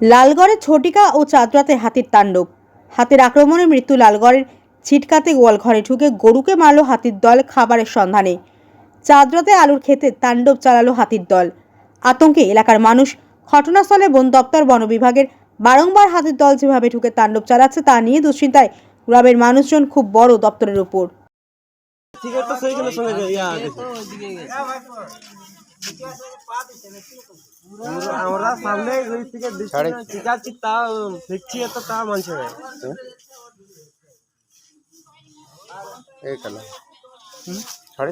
লালগড়ে ছটিকা ও চাঁদরাতে হাতির তাণ্ডব। হাতের আক্রমণে মৃত্যু লালগড়ের ছিটকাতে গোয়াল ঘরে ঢুকে গরুকে মারল হাতির দল খাবারের সন্ধানে। চাঁদরাতে আলুর খেতে তাণ্ডব চালালো হাতির দল। আতঙ্কে এলাকার মানুষ ঘটনাস্থলে বন দপ্তর, বন বিভাগের বারংবার হাতির দল যেভাবে ঢুকে তাণ্ডব চালাচ্ছে তা নিয়ে দুশ্চিন্তায় গ্রামের মানুষজন খুব বড় দপ্তরের উপর টিকিট তো সেইখানে সঙ্গে ইয়া গেছে আমরা সামনে ওই টিকিট দিচ্ছি যাচ্ছি তা দেখছি এত তা মানছে না এইখানে সাড়ে